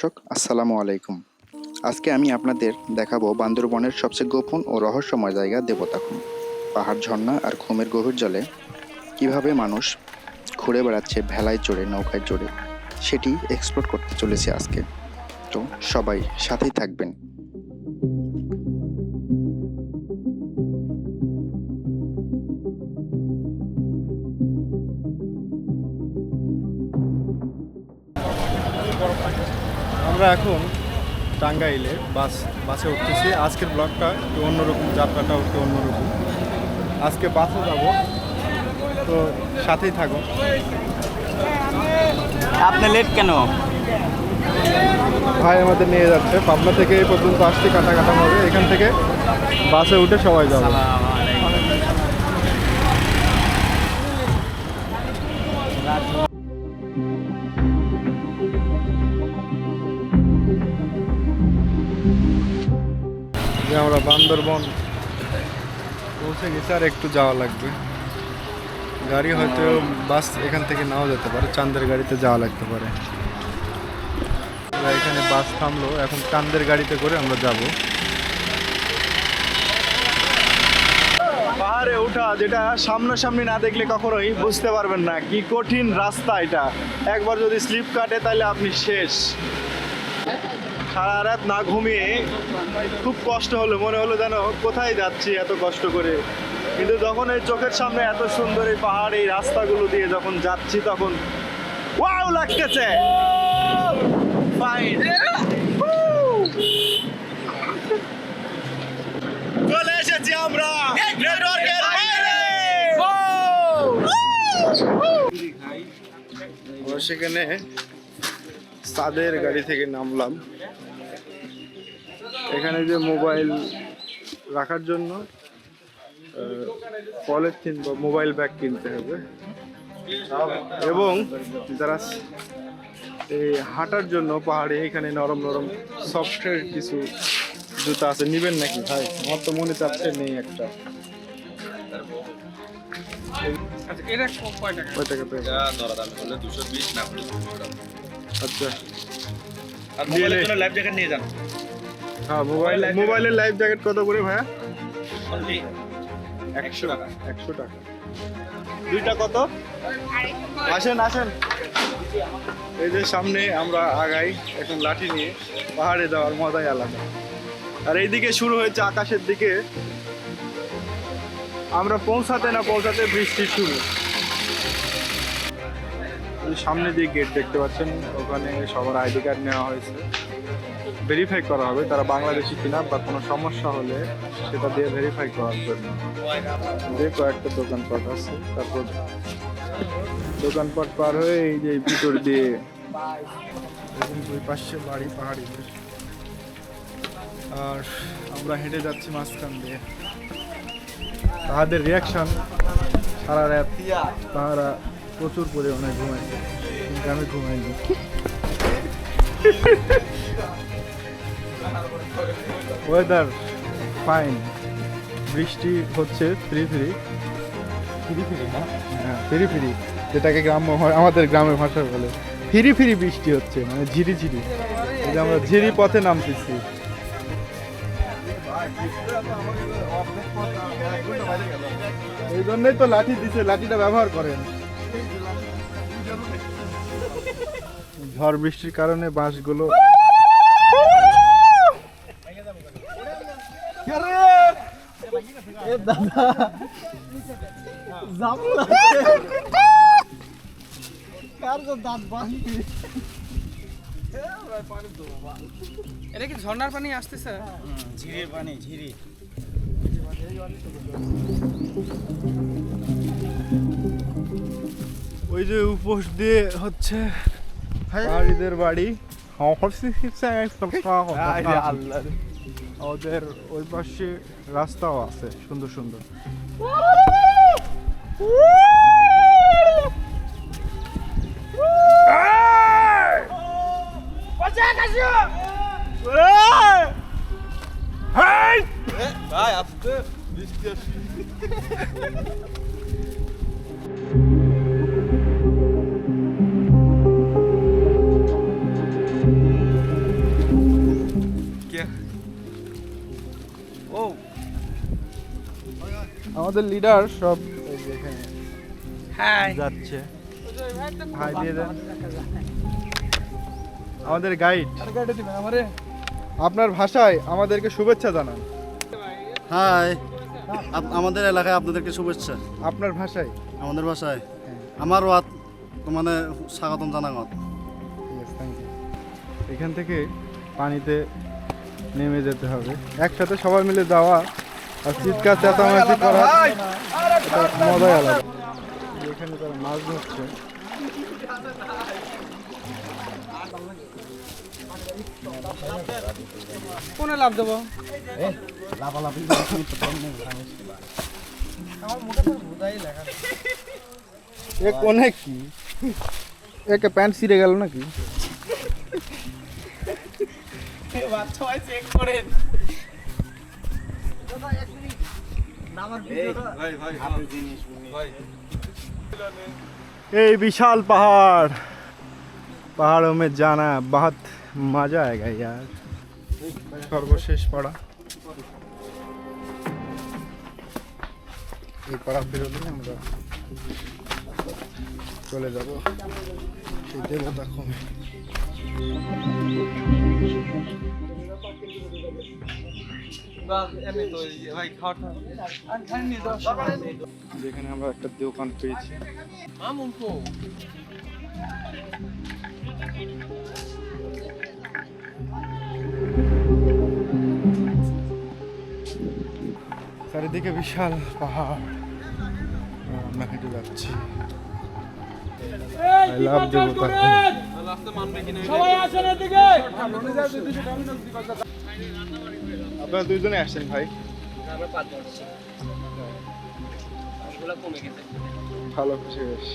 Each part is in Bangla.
দর্শক, আসসালামু আলাইকুম। আজকে আমি আপনাদের দেখাবো বান্দরবনের সবচেয়ে গোপন ও রহস্যময় জায়গা দেবতাখুম পাহাড়, ঝর্ণা আর খুমের গভীর জলে কীভাবে মানুষ ঘুরে বেড়াচ্ছে ভেলায় চড়ে, নৌকায় চড়ে, সেটি এক্সপ্লোর করতে চলেছে আজকে। তো সবাই সাথেই থাকবেন। আমরা এখন টাঙ্গাইলে বাস বাসে উঠতেছি। আজকের ব্লগটা একটু অন্যরকম যাত্রাটা একটু অন্যরকম। আজকে বাসে যাব তো সাথেই থাকো। আপনি লেট কেন? ভাই আমাদের নিয়ে যাচ্ছে। পাবনা থেকে এই পর্যন্ত আসতে কাটা কাটা হবে। এখান থেকে বাসে উঠে সবাই যাবে। যে আমরা বান্দরবন পৌঁছে গেছি আর একটু যাওয়া লাগবে। গাড়ি হয়তো বাস এখান থেকে নাও যেতে পারে চাঁদের গাড়িতে যাওয়া লাগতে পারে। এখানে বাস থামলো, এখন চাঁদের গাড়িতে করে আমরা যাব। পাহাড়ে ওঠা যেটা সামনাসামনি না দেখলে কখনোই বুঝতে পারবেন না, কি কঠিন রাস্তা এটা। একবার যদি স্লিপ কাটে তাহলে আপনি শেষ। সারা রাত না ঘুমিয়ে খুব কষ্ট হলো, মনে হলো যেন কোথায় যাচ্ছি এত কষ্ট করে। কিন্তু যখন এই চোখের সামনে এত সুন্দর এই পাহাড়, এই রাস্তাগুলো দিয়ে যখন যাচ্ছি তখন ওয়াও লাগতেছে। চলে এসেছি আমরা সেখানে সাদের গাড়ি থেকে নামলাম। এখানে যে মোবাইল রাখার জন্য পলিথিন বা মোবাইল ব্যাগ কিনতে হবে। এবং যারা এই হাঁটার জন্য পাহাড়ে এখানে নরম নরম সফটওয়্যার কিছু জুতা আছে নিবেন নাকি ভাই? আমার তো মনে চাচ্ছে নেই একটা। আচ্ছা নিয়ে যান। হ্যাঁ মোবাইল মোবাইলের লাইফ জ্যাকেট কত করে ভাইয়া? একশো টাকা। একশো টাকা। দুইটা কত? আসেন আসেন। এই যে সামনে আমরা আগাই এখন লাঠি নিয়ে পাহাড়ে যাওয়ার মজাই আলাদা। আর এইদিকে শুরু হয়েছে আকাশের দিকে। আমরা পৌঁছাতে না পৌঁছাতে বৃষ্টি শুরু। সামনে যে গেট দেখতে পাচ্ছেন, ওখানে সবার আইডি কার্ড নেওয়া হয়েছে। ভেরিফাই করা হবে তারা বাংলাদেশি কিনা বা কোনো সমস্যা হলে সেটা দিয়ে ভেরিফাই করার জন্য। যে কয়েকটা দোকানপাট আছে, তারপর দোকানপাট পার হয়ে এই যে ভিতর দিয়ে দুই পাশে বাড়ি, পাহাড়ি আর আমরা হেঁটে যাচ্ছি মাঝখান দিয়ে। তাহাদের রিয়াকশন সারা রাত। তাহারা প্রচুর পরিমাণে ঘুমাইছে। কিন্তু আমি ঘুমাইনি। ওয়েদার ফাইন বৃষ্টি হচ্ছে ফ্রি ফ্রি ফ্রি ফ্রি না? হ্যাঁ ফ্রি ফ্রি যেটাকে গ্রাম্য হয় আমাদের গ্রামের ভাষায় বলে। ফিরি ফিরি বৃষ্টি হচ্ছে মানে ঝিরি ঝিরি। এই যে আমরা ঝিরি পথে নামতেছি। এই জন্যই তো লাঠি দিছে লাঠিটা ব্যবহার করেন। ঝড় বৃষ্টির কারণে বাঁশগুলো এটা কি ঝর্ণার পানি আসতেছে? ঝিরির পানি ঝিরি। ওই যে উপোস দিয়ে হচ্ছে পাহাড়িদের বাড়ি। ওদের ওই পাশে রাস্তাও আছে সুন্দর সুন্দর। আমাদের লিডার সব এখানে হ্যাঁ যাচ্ছে। হাই দিয়ে দেন। আমাদের গাইড আপনার ভাষায় আমাদেরকে শুভেচ্ছা জানান। হাই আমাদের এলাকায় আপনাদেরকে শুভেচ্ছা। আপনার ভাষায়। আমাদের ভাষায়। আমার ওয়াত মানে স্বাগতম জানাগত। ইয়েস থ্যাংক ইউ এখান থেকে পানিতে নেমে যেতে হবে। একসাথে সবাই মিলে যাওয়া আর চিৎকার চেঁচামেচি করা মজাই আলাদা। এখানে তারা মাছ ধরছে। কোনে লাভ দেবো? এ কোনে কি? একে প্যান্ট ছিঁড়ে গেল নাকি? এই विशाल पहाड़ पहाड़ों में जाना बहुत मजा आएगा यार সর্বশেষ পাড়া এই পাড়া বেরোলে আমরা চলে যাব। দেবতা কমে যেখানে আমরা একটা দোকান পেয়েছি। চারিদিকে বিশাল পাহাড়। আমরা হেঁটে যাচ্ছি। I love দেবতা সবাই আসেন এদিকে। আপনারা দুইজনে আসছেন ভাই। ভালো খুশি বেশ।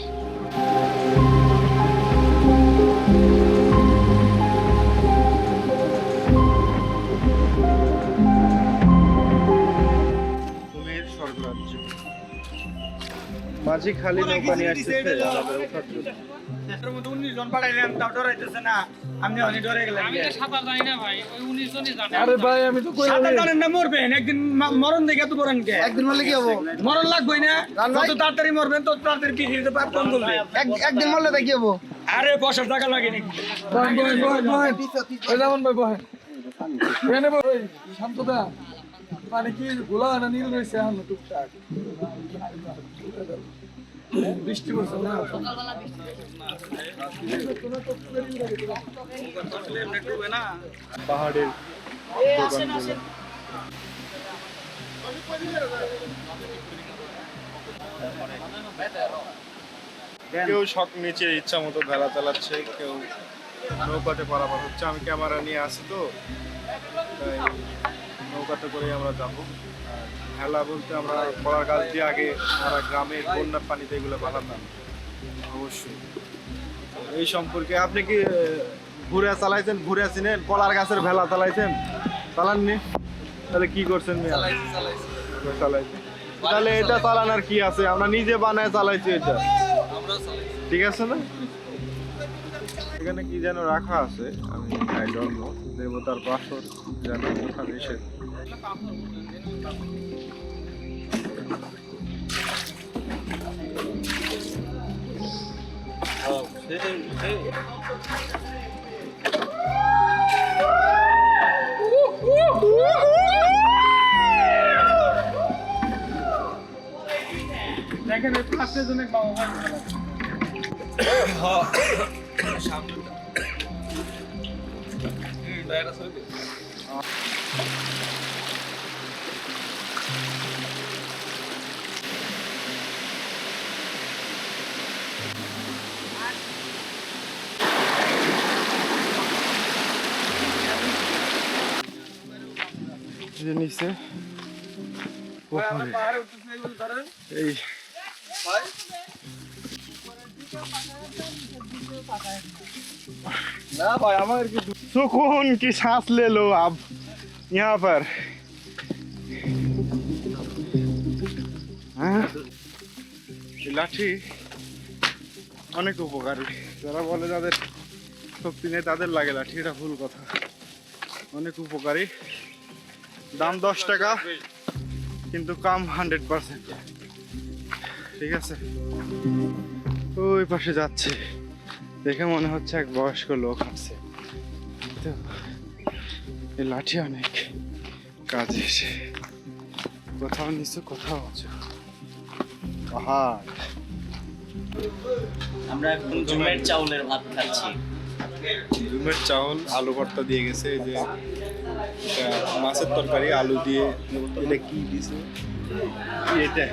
মাঝি খালি নৌকা নিয়ে আসতেছে আমাদের ওঠার জন্য। আমি তো সাঁতার জানি না ভাই ওই উনিশ জনই জানে। আরে ভাই আমি তো জানেন না মরবেন। একদিন মরণ দেখে এত বলেন কে? একদিন মরলে কি হব? মরণ লাগবে না। যত তাড়াতাড়ি মরবেন তত তাড়াতাড়ি পৃথিবীতে পাপ কম করবে একদিন মরলে তা কি হব? আরে বসার টাকা লাগে নাকি বয় বয় বয় বয় ওই যেমন বয় বয় এনে বয় শান্তদা মানে কি গোলা না নীল রয়েছে এখন টুকটাক? বৃষ্টি পড়ছে না? পাহাড়ের কেউ শখ নিচে ইচ্ছা মতো ভেলা চালাচ্ছে কেউ নৌকাতে পারাপার হচ্ছে আমি ক্যামেরা নিয়ে আসি তো। তাই নৌকাতে করে আমরা যাব। ভেলা বলতে আমরা কলার গাছ দিয়ে আগে আমরা গ্রামে বন্যার পানিতে এগুলো বানাতাম অবশ্যই। এই সম্পর্কে আপনি কি ঘুরে চালাইছেন? ঘুরে চিনেন? কলার গাছের ভেলা চালাইছেন? চালাননি? তাহলে কি করছেন মিয়া? চালাইছেন। তাহলে এটা চালানোর কি আছে? আমরা নিজে বানায় চালাইছি এটা। ঠিক আছে না? এখানে কি যেন রাখা আছে? আমি দেবতার পাথর যেন ওঠা নিষেধ দেখেন এই ফার্স্টের জন্য বাবা ভাই যে নিচে পুকুরে। পাহাড়ে উঠতেছে এগুলো ধরেন এই ना भाई हमारे की सुकून की सांस ले लो आप यहाँ पर হ্যাঁ এই লাঠি অনেক উপকারী। যারা বলে যাদের শক্তি নেই, তাদের লাগে লাঠি এটা ভুল কথা। অনেক উপকারী। দাম দশ টাকা, কিন্তু কাম হান্ড্রেড পার্সেন্ট। ঠিক আছে? ওই পাশে যাচ্ছে। দেখে মনে হচ্ছে এক বয়স্ক লোক আছে। তো এই লাঠি অনেক কাজে এসে। কোথাও নিচু, কোথাও উঁচু পাহাড়। আমরা এখন জুমের চাউলের ভাত খাচ্ছি। জুমের চাউল, আলু ভর্তা দিয়ে গেছে যে মাছের তরকারি, আলু দিয়ে এটা কি দিছে? এটা।